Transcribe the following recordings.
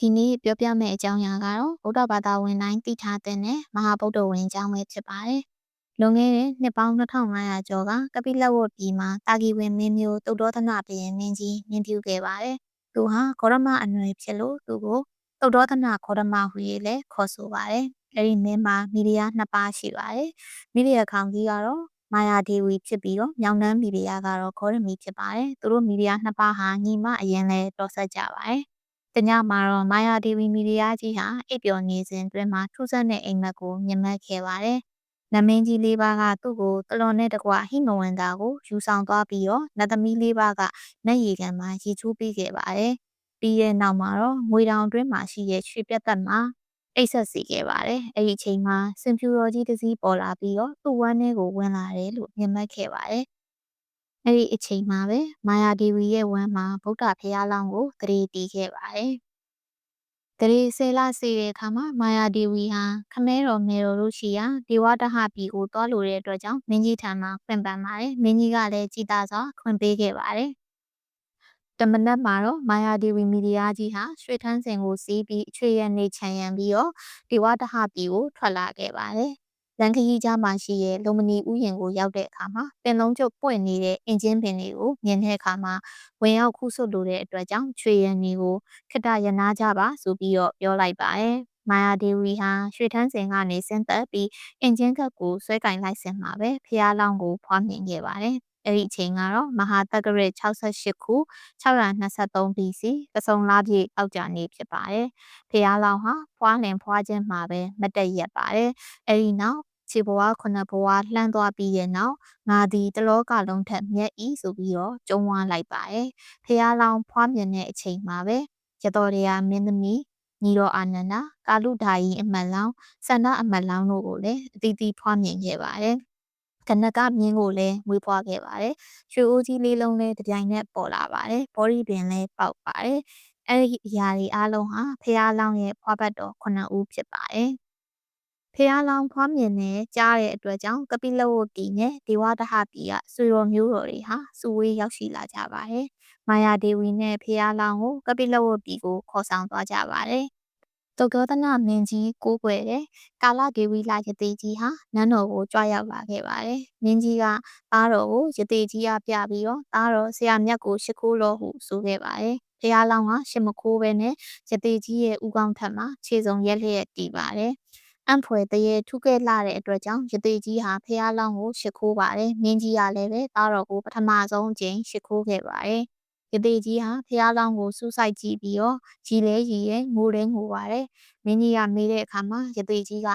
ဒီနေ့ပြောပြမယ့်အကြောင်းအရာကတော့ဗုဒ္ဓဘာသာဝင်တိုင်းသိထားတဲ့မဟာဗုဒ္ဓဝင်အကြောင်းပဲဖြစ်ပါတယ်။လွန်ခဲ့တဲ့နှစ်ပေါင်း2500ကျော်ကကပိလဝတ်ပြည်မှာတာဂီဝင်မင်းမျိုးတုတ်တော်သနဘုရင်မင်းကြီးမြင့်ပြူခဲ့ပါတယ်။သူဟာဂေါရမအနွယ်ဖြစ်လို့သူကိုတုတ်တော်သနဂေါရမဟူ၍လည်းခေါ်ဆိုပါတယ်။အဲဒီမင်းမှာမိဖုရားနှစ်ပါးရှိပါတယ်။မိဖုရားခေါင်းကြီးကတော့မာယာဒေဝီဖြစ်ပြီးတော့မြောင်နှမ်းမိဖုရားကတော့ဂေါရမီဖြစ်ပါတယ်။သူတို့မိဖုရားနှစ်ပါးဟာညီမအရင်လဲတော်ဆက်ကြပါတယ်။ တညမှာတော့မာယာဒေဝီမီဒီယာကြီးဟာအိပ်ပျော်နေစဉ်တွင်မှာထူးဆန်းတဲ့အိမ်မက်ကိုမြင်မှတ်ခဲ့ပါတယ်။နမင်းကြီးလေးပါးကသူ့ကိုတလွန်နဲ့တကွဟိမဝင်တာကိုယူဆောင်သွားပြီးတော့နတ်သမီးလေးပါးကနတ်ရီကန်မှာရေချိုးပေးခဲ့ပါတယ်။ပြီးရဲ့နောက်မှာတော့ငွေတောင်အတွင်းမှာရှိတဲ့ရွှေပြတ်သက်မှာအိတ်ဆက်စီခဲ့ပါတယ်။အဲ့ဒီအချိန်မှာစင်ဖြူတော်ကြီးတစ်စီးပေါ်လာပြီးတော့သူ့ဝမ်းထဲကိုဝင်လာတယ်လို့မြင်မှတ်ခဲ့ပါတယ် အဲ့ဒီအချိန်မှာပဲမာယာဒေဝီရဲ့ဝမ်းမှာဗုဒ္ဓဘုရားလောင်းကိုသတိတည်ခဲ့ပါတယ်။သတိဆဲလာစေတဲ့အခါမှာမာယာဒေဝီဟာခမဲတော်မေတော်တို့ရှိရာဒေဝတဟပြည်ကိုတွားလိုတဲ့အတွက်ကြောင့်မင်းကြီးထံမှာခွင့်ပန်ပါတယ်။မင်းကြီးကလည်းကြည်သာစွာခွင့်ပေးခဲ့ပါတယ်။တမနက်မှာတော့မာယာဒေဝီမီဒီယာကြီးဟာရွှေထန်းစင်ကိုစီးပြီးအချွေရနေချံရံပြီးတော့ဒေဝတဟပြည်ကိုထွက်လာခဲ့ပါတယ်။ လမ်းခရီးကြားမှာရှိတဲ့လုံမနီဥယျာဉ်ကိုရောက်တဲ့အခါမှာပင်လုံးကျုပ်ပွင့်နေတဲ့အင်ဂျင်ပင်တွေကိုမြင်တဲ့အခါမှာဝင်ရောက်ခုဆွတ်လိုတဲ့အတွက်ကြောင့်ချွေရန်တွေကိုခတရနာကြပါဆိုပြီးတော့ပြောလိုက်ပါတယ်။မာယာဒေဝီဟာရွှေထန်းစင်ကနေဆင်းသက်ပြီးအင်ဂျင်ကပ်ကိုဆွဲကင်လိုက်စင်မှာပဲဖျားလောင်းကိုဖွားမြင်ခဲ့ပါတယ်။ အဲ့ဒီအချိန်ကတော့မဟာတက္ကရာ68ခု623 BC ကစုံလာပြည့်အောက်ကြနေဖြစ်ပါတယ်။ဖျားလောင်းဟာဖွားလင်ဖွားခြင်းမှာပဲမတက်ရက်ပါတယ်။အဲ့ဒီနောက်ခြေဘဝခုနှစ်ဘဝလှမ်းသွားပြီးတဲ့နောက်ငါသည်တလောကလုံးထက်မြတ်ဤဆိုပြီးတော့ကျုံဝါလိုက်ပါတယ်။ဖះလောင်ဖွားမြင်တဲ့အချိန်မှာပဲရတော်တရားမင်းသမီးညီတော်အာနန္ဒာကာလုဓာယီအမတ်လောင်းဆန္ဒအမတ်လောင်းတို့ကိုလည်းအတီးတီးဖွားမြင်ခဲ့ပါတယ်။ ကနကမြင်းကိုလည်းမွေးဖွားခဲ့ပါတယ်။ရွှေအိုးကြီးလေးလုံးလည်းတပြိုင်နက်ပေါ်လာပါတယ်။ဘော်ဒီပင်လည်းပေါက်ပါတယ်။အဲဒီအရာတွေအားလုံးဟာဖះလောင်းရဲ့ဖွားဘတ်တော်ခုနှစ်ဦးဖြစ်ပါတယ်။ဖះလောင်းဖွားမြင်နဲ့ကြားတဲ့အတွက်ကြောင့်ကပိလဝတ်ပြည်နဲ့ဒေဝတဟပြည်ကဆွေတော်မျိုးတော်တွေဟာစုဝေးရောက်ရှိလာကြပါတယ်။မာယာဒေဝီနဲ့ဖះလောင်းကိုကပိလဝတ်ပြည်ကိုခေါ်ဆောင်သွားကြပါတယ်။ တောကောသနမင်းကြီးကိုးကွယ်တဲ့ကာလဒေဝီလာယတိကြီးဟာနန်းတော်ကိုကြွရောက်လာခဲ့ပါတယ်။မင်းကြီးကသားတော်ကိုယတိကြီးအားပြပြီးတော့သားတော်ဆရာမြတ်ကိုရှ िख ိုးတော်ဟုဆိုခဲ့ပါတယ်။ဖះလောင်းကရှမခိုးပဲနဲ့ယတိကြီးရဲ့ဥကောင်းထက်မှာခြေစုံရက်လျက်တည်ပါတယ်။အံ့ဖွယ်တရေထူးကဲလှတဲ့အတွက်ကြောင့်ရသေးကြီးဟာဖះလောင်းကိုရှ िख ိုးပါတယ်။မင်းကြီးကလည်းပဲသားတော်ကိုပထမဆုံးအကြိမ်ရှ िख ိုးခဲ့ပါတယ်။ ရသေးကြီးဟာဖះလောင်းကိုစူးစိုက်ကြည့်ပြီးတော့ကြီးလဲကြီးရဲ့ငိုလဲငိုပါတယ်။မင်းကြီးကမေးတဲ့အခါမှာရသေးကြီးက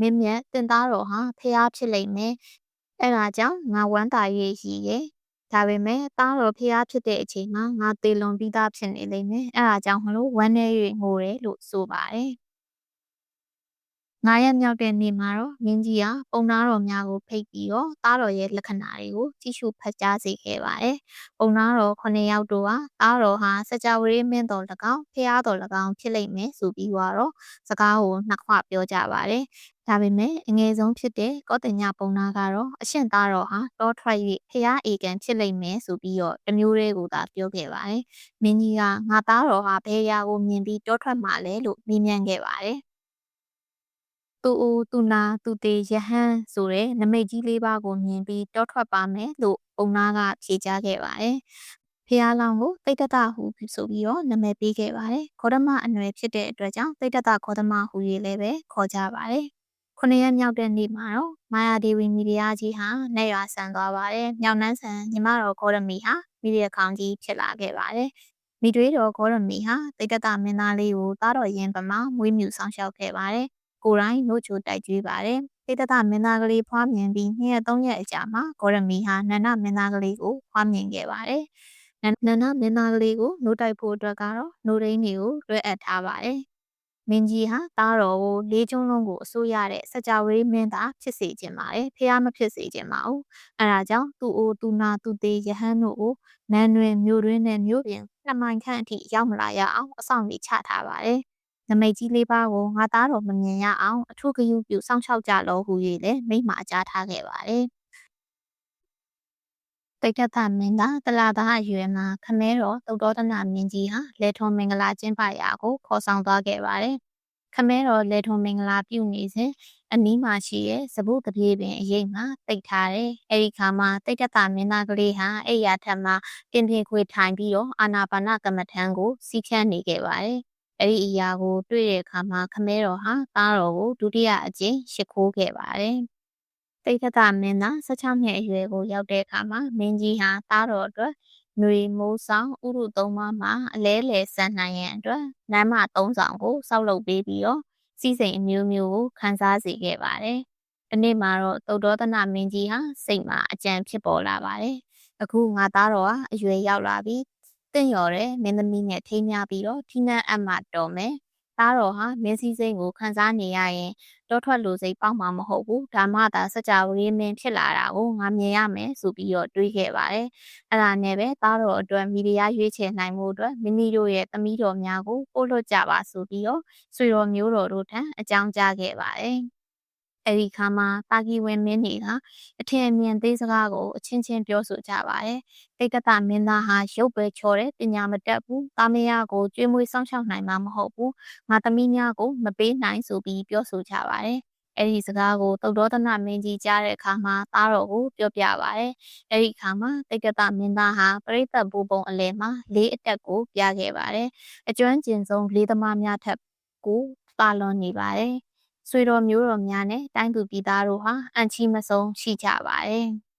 မင်းမြတ်တင်သားတော်ဟာဖះဖြစ်လိမ့်မယ်။အဲဒါကြောင့်ငါဝမ်းသာရေးရည်ရဲ့ဒါပေမဲ့သားတော်ဖះဖြစ်တဲ့အချိန်မှာငါသေလွန်ပြီးသားဖြစ်နေလိမ့်မယ်။အဲဒါကြောင့်မလို့ဝမ်းနေ၍ငိုတယ်လို့ဆိုပါတယ်။ ၅ရက်မြောက်တဲ့နေ့မှာတော့မင်းကြီးကပုံနာတော်များကိုဖိတ်ပြီးတော့သားတော်ရဲ့လက္ခဏာတွေကိုကြည့်ရှုဖတ်ကြားစေခဲ့ပါတယ်။ပုံနာတော်9ယောက်တို့ဟာသားတော်ဟာစကြဝဠာမင်းတော်၎င်းဖျားတော်၎င်းဖြစ်လိမ့်မယ်ဆိုပြီးတော့စကားကိုနှစ်ခွပြောကြပါတယ်။ဒါပေမဲ့အငယ်ဆုံးဖြစ်တဲ့ကောတညပုံနာကတော့အရှင်သားတော်ဟာတောထွက်၍ဖျားအေကန်ဖြစ်လိမ့်မယ်ဆိုပြီးတော့တမျိုးလေးကိုသာပြောခဲ့ပါတယ်။မင်းကြီးကငါသားတော်ဟာဘယ်ရာကိုမြင်ပြီးတောထွက်မှာလဲလို့မေးမြန်းခဲ့ပါတယ်။ သူအိုသူနာသူတေယဟန်ဆိုတဲ့နမိတ်ကြီးလေးပါးကိုမြင်ပြီးတောထွက်ပါမယ်လို့ပုံနာကဖြေကြားခဲ့ပါတယ်။ဖះလောင်းကိုတိတ်တတဟုဆိုပြီးတော့နာမည်ပေးခဲ့ပါတယ်။ခောဒမအနွယ်ဖြစ်တဲ့အတွက်ကြောင့်တိတ်တတခောဒမဟူ၍လည်းပဲခေါ်ကြပါတယ်။ခုနှစ်ရက်မြောက်တဲ့နေ့မှာတော့မာယာဒေဝီမီဒီယာကြီးဟာနေရွာဆန်သွားပါတယ်။မြောင်နှန်းဆန်ညီမတော်ဂေါရမီဟာမီဒီယာခေါင်းကြီးဖြစ်လာခဲ့ပါတယ်။မိတွေးတော်ဂေါရမီဟာတိတ်တတမင်းသားလေးကိုသားတော်ရင်ပမာမွေးမြူဆောင်ရှောက်ခဲ့ပါတယ်။ ကိုယ်တိုင်နှုတ်ချိုတိုက်ကြွေးပါတယ်။တေတတမင်းသားကလေးဖွားမြင်ပြီးနှစ်ရက်သုံးရက်အကြာမှာဂေါရမီဟာနန္ဒမင်းသားကလေးကိုဖွားမြင်ခဲ့ပါတယ်။နန္ဒမင်းသားကလေးကိုနှုတ်တိုက်ဖို့အတွက်ကတော့နှုတ်ရင်းတွေကိုလွှဲအပ်ထားပါတယ်။မင်းကြီးဟာသားတော်ကိုလေးကျွန်းလုံးကိုအစိုးရတဲ့စကြဝဠာမင်းသားဖြစ်စေခြင်းပါတယ်ဖះမဖြစ်စေခြင်းပါဘူးအဲဒါကြောင့်သူ့အိုသူနာသူသေးယဟန်တို့ကိုနန်းတွင်မြို့တွင်နဲ့မြို့ပြင်နှစ်မိုင်ခန့်အထိရောက်မလာရအောင်အဆောင်ကြီးချထားပါတယ် နမိတ်ကြီးလေးပါးကိုငါသားတော်မမြင်ရအောင်အထုဂယုပြုစောင့်ရှောက်ကြလောဟု၍လည်းမိန့်မာကြားထားခဲ့ပါတယ်တိတ်တသမင်းသားတလာသားအရွယ်မှာခမဲတော်တုတ်တော်တနာမင်းကြီးဟာလေထုံမင်္ဂလာကျင်းပရာကိုခေါ်ဆောင်သွားခဲ့ပါတယ်။ခမဲတော်လေထုံမင်္ဂလာပြုနေစဉ်အနီးမှာရှိတဲ့စပုတ်တပြေးပင်အရေးမှာတိတ်ထားတယ်။အဲဒီခါမှာတိတ်တသမင်းသားကလေးဟာအဲ့ရထက်မှာပြင်းပြင်းခွေထိုင်ပြီးတော့အာနာပါနကမ္မထံကိုစီးဖြန်းနေခဲ့ပါတယ်။ အဲ့ဒီအရာကိုတွေ့တဲ့အခါမှာခမဲတော်ဟာသားတော်ကိုဒုတိယအကြိမ်ရှ िख ိုးခဲ့ပါတယ်။တိတ်ထသမင်းသား16နှစ်အရွယ်ကိုရောက်တဲ့အခါမှာမင်းကြီးဟာသားတော်အတွက်ຫນွေမိုးဆောင်ဥရုသုံးပါးမှာအလဲလဲဆန်နိုင်ရန်အတွက်နမ်းမသုံးဆောင်ကိုစောက်လုပ်ပေးပြီးတော့စီးစိမ်အမျိုးမျိုးကိုခန်းစားစေခဲ့ပါတယ်။ဒီနေ့မှာတော့တုတ်တော်သနမင်းကြီးဟာစိတ်မှာအကြံဖြစ်ပေါ်လာပါတယ်။အခုငါသားတော်ဟာအရွယ်ရောက်လာပြီး တင့်ရော်တဲ့မင်းသမီးနဲ့ထိမ်းများပြီးတော့ထိနန်းအပ်မှတော်မယ်။သားတော်ဟာမင်းစည်းစိမ်ကိုခံစားနေရရင်တောထွက်လိုစိတ်ပေါက်မှာမဟုတ်ဘူးဒါမှသာစကြဝဠာမင်းဖြစ်လာတာကိုငါမြင်ရမယ်ဆိုပြီးတော့တွေးခဲ့ပါတယ်အဲ့ဒါနဲ့ပဲသားတော်အတွက်မီဒီယာရွေးချယ်နိုင်မှုအတွက်မိမိတို့ရဲ့သမီးတော်များကိုပို့လွှတ်ကြပါဆိုပြီးတော့ဆွေတော်မျိုးတော်တို့ထံအကြောင်းကြားခဲ့ပါတယ် အဲ့ဒီခါမှာတာကီဝင်မင်းတွေကအထင်အမြင်သေးစကားကိုအချင်းချင်းပြောဆိုကြပါတယ်။တိတ်ကတမင်းသားဟာရုပ်ပဲချော်တယ်ပညာမတတ်ဘူး။တာမယာကိုကျွေးမွေးစောင့်ရှောက်နိုင်မှာမဟုတ်ဘူး။ငါသမီးများကိုမပေးနိုင်ဆိုပြီးပြောဆိုကြပါတယ်။အဲ့ဒီစကားကိုတုတ်တော်တနမင်းကြီးကြားတဲ့အခါမှာသားတော်ကိုပြောပြပါတယ်။အဲ့ဒီအခါမှာတိတ်ကတမင်းသားဟာပရိသတ်ဘူပုံအလဲမှာလေးအတက်ကိုပြခဲ့ပါတယ်။အကျွမ်းကျင်ဆုံးလေးသမားများထက်ကိုပါလွန်နေပါတယ်။ ဆွေတော်မျိုးတော်များနဲ့တိုင်းသူပြည်သားတို့ဟာအန်ချီမဆုံးရှိကြပါတယ်။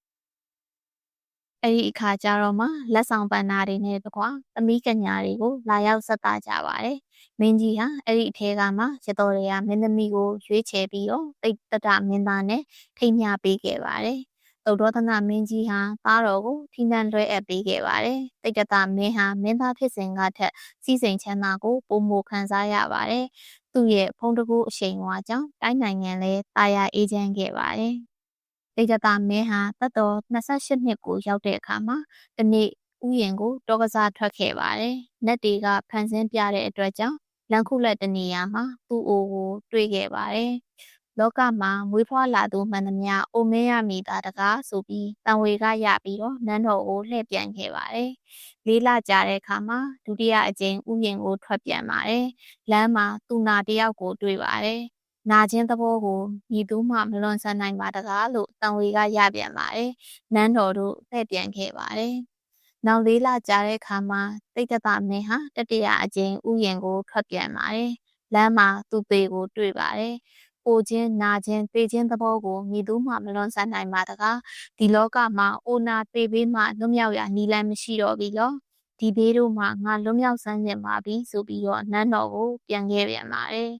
အဲ့ဒီအခါကျတော့မှလက်ဆောင်ပန်နာတွေနဲ့တကွာသမီးကညာတွေကိုလာရောက်ဆက်တာကြပါတယ်။မင်းကြီးဟာအဲ့ဒီအထဲကမှရတော်တွေကမင်းသမီးကိုရွေးချယ်ပြီးတော့တိတ်တတမင်းသားနဲ့ထိမ်းမြပေးခဲ့ပါတယ်။သုဒ္ဓသနမင်းကြီးဟာသားတော်ကိုထိနှံလွှဲအပ်ပေးခဲ့ပါတယ်။တိတ်တတမင်းဟာမင်းသားဖြစ်စဉ်ကထက်စီစဉ်ချမ်းသာကိုပုံမခံစားရပါတယ် သူ့ရဲ့ဖုံးတကူအရှိန်အဝါကြောင့်တိုင်းနိုင်ငံလည်းတာယာအေးချမ်းခဲ့ပါတယ်။ဒေသတာမင်းဟာသက်တော်28နှစ်ကိုရောက်တဲ့အခါမှာဒီနေ့ဥယျာဉ်ကိုတောကစားထွက်ခဲ့ပါတယ်။နက်တွေကဖန်ဆင်းပြတဲ့အတွက်ကြောင့်လန်ခုလက်တနေရာမှာသူ့အိုကိုတွေ့ခဲ့ပါတယ်။ လောကမှာမွေးဖွားလာသူမှန်သမျှအိုမဲရမိတာတကားဆိုပြီးတန်ဝေကရပြီးတော့နန်းတော်ကိုလှည့်ပြန်ခဲ့ပါတယ်။လေးလကြာတဲ့အခါမှာဒုတိယအကြိမ်ဥယျာဉ်ကိုထွက်ပြန်ပါတယ်။လမ်းမှာသူနာတယောက်ကိုတွေ့ပါတယ်။နာခြင်းသဘောကိုညီသူမှမလွန်ဆန်နိုင်ပါတကားလို့တန်ဝေကရပြန်ပါတယ်။နန်းတော်တို့လှည့်ပြန်ခဲ့ပါတယ်။နောက်လေးလကြာတဲ့အခါမှာတိတ်တသမင်းဟာတတိယအကြိမ်ဥယျာဉ်ကိုထွက်ပြန်ပါတယ်။လမ်းမှာသူ့ပေကိုတွေ့ပါတယ်။ အိုခြင်းနာခြင်းသေခြင်းသဘောကိုမြည်သူမှမလွန်ဆန်နိုင်ပါတကားဒီလောကမှာအိုနာသေဘေးမှလွတ်မြောက်ရာနီလန်းမရှိတော့ပြီလောဒီဘေးတို့မှငါလွတ်မြောက်ဆန်းကျင်ပါပြီဆိုပြီးတော့နန်းတော်ကိုပြန်ခဲ့ပြန်ပါတယ်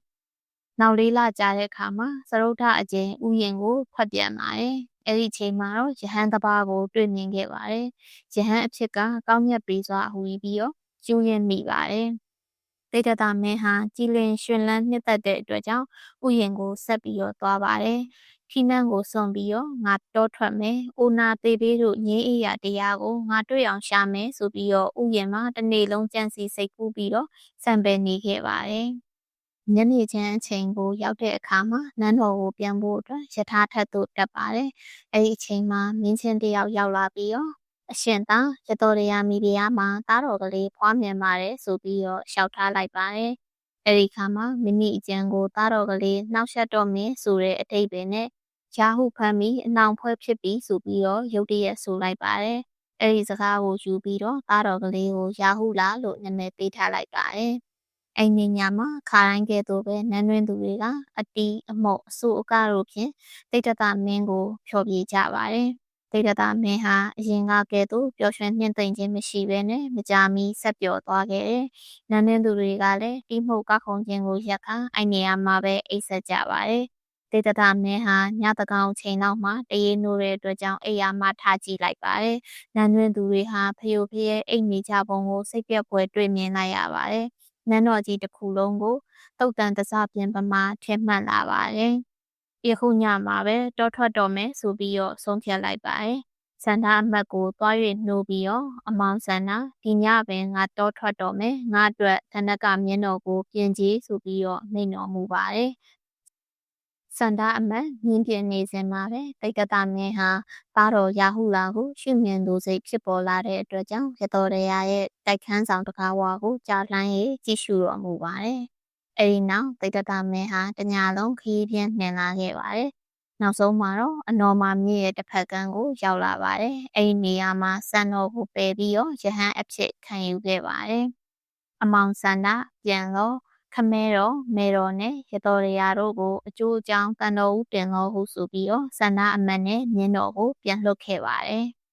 နောက်လေးလကြာတဲ့အခါမှာသရုတ်ထအကျဉ်ဥယျင်ကိုဖတ်ပြန်ပါတယ်အဲ့ဒီချိန်မှာတော့ယဟန်တပါးကိုတွေ့မြင်ခဲ့ပါတယ်ယဟန်အဖြစ်ကကောင်းမြတ်ပေစွာဟူပြီးတော့ကျူးရင်မိပါတယ် တိတ်တတာမင်းဟာကြည်လင်ရှင်လန်းနှစ်သက်တဲ့အတွက်ကြောင့်ဥယျင်ကိုဆက်ပြီးတော့သွားပါတယ်။ခီနန်းကိုစွန့်ပြီးတော့ငါတောထွက်မယ်။အိုနာသေးသေးတို့ငင်းအေးရတရားကိုငါတွေ့အောင်ရှာမယ်ဆိုပြီးတော့ဥယျင်မှာတနေ့လုံးကြံစီစိတ်ကူးပြီးတော့စံပယ်နေခဲ့ပါတယ်။ညနေချမ်းအချိန်ကိုရောက်တဲ့အခါမှာနန်းတော်ကိုပြန်ဖို့အတွက်ယထာထက်သို့တက်ပါတယ်။အဲဒီအချိန်မှာမင်းချင်းတယောက်ရောက်လာပြီးတော့ အရှင်သာရတော်ရယာမီဒီယာမှာသားတော်ကလေးဖွားမြင်ပါတယ်ဆိုပြီးတော့ရှောက်ထားလိုက်ပါတယ်။အဲဒီခါမှာမိမိအကျံကိုသားတော်ကလေးနှောက်ယှက်တော့မင်းဆိုတဲ့အတိတ်ပင်နဲ့ယာဟုဖမ်းပြီးအနောင်ဖွဲ့ဖြစ်ပြီးဆိုပြီးတော့ရုတ်တရက်ဆိုလိုက်ပါတယ်။အဲဒီစကားကိုယူပြီးတော့သားတော်ကလေးကိုယာဟုလာလို့နာမည်ပေးထားလိုက်ပါတယ်။အိမ်နေညာမှာခါတိုင်းကဲ့သို့ပဲနန်းတွင်သူတွေကအတီးအမော့အဆူအကားတို့ဖြင့်တိတ်တတမင်းကိုဖျော်ပြကြပါတယ်။ ဒေဒတာမင်းဟာအရင်ကကဲ့သို့ပျော်ရွှင်နှင့်သိမ့်ခြင်းမရှိဘဲနဲ့မကြာမီဆက်ပျော်သွားခဲ့တယ်။နန်းနှင်းသူတွေကလည်းတိမှုကောက်ခုံခြင်းကိုရက်ခါအဲ့နေရာမှာပဲအိတ်ဆက်ကြပါတယ်။ဒေဒတာမင်းဟာညတကောင်ချိန်နောက်မှာတရေနိုးတဲ့အတွက်ကြောင့်အိယာမှထားကြည့်လိုက်ပါတယ်။နန်းနှင်းသူတွေဟာဖျို့ဖျဲအိတ်နေကြပုံကိုစိတ်ပြက်ပွဲတွေ့မြင်လိုက်ရပါတယ်။နန်းတော်ကြီးတစ်ခုလုံးကိုတုတ်တန်တစားပြင်ပမာထင်မှန်လာပါတယ်။ ယခုညမှာပဲတောထွက်တော့မယ်ဆိုပြီးတော့ဆုံးဖြတ်လိုက်ပါတယ်။ဆန္ဒအမတ်ကိုသွား၍နှိုးပြီးတော့အမောင်ဆန္ဒဒီညပင်ငါတောထွက်တော့မယ်ငါအတွက်တနက်ကမျက်နှာကိုပြင်ကြည့်ဆိုပြီးတော့မိန့်တော်မူပါတယ်။စန္ဒအမတ်မြင်းပြနေစဉ်မှာပဲတိတ်တတမင်းဟာသားတော်ရာဟုလာကိုရှုမြင်သူစိတ်ဖြစ်ပေါ်လာတဲ့အတွက်ကြောင့်ရတော်ရရရဲ့တိုက်ခန်းဆောင်တကားဝါကိုကြာလှမ်းရေးကြည့်ရှုတော်မူပါတယ်။ အဲဒီနောက်တိတ်တတမင်းဟာတညာလုံးခီးပြင်းနှင်လာခဲ့ပါတယ်။နောက်ဆုံးမှာတော့အနော်မာမြစ်ရဲ့တစ်ဖက်ကမ်းကိုရောက်လာပါတယ်။အဲဒီနေရာမှာစံတော်ကိုပယ်ပြီးတော့ရဟန်းအဖြစ်ခံယူခဲ့ပါတယ်။အမောင်စန္ဒပြန်လို့ခမဲတော်မေတော်နဲ့ရတော်ရရာတို့ကိုအကျိုးအကြောင်းတန်တော်ဦးတင်တော်ဟုဆိုပြီးတော့ဆန္ဒအမတ်နဲ့မြင်းတော်ကိုပြန်လွှတ်ခဲ့ပါတယ်။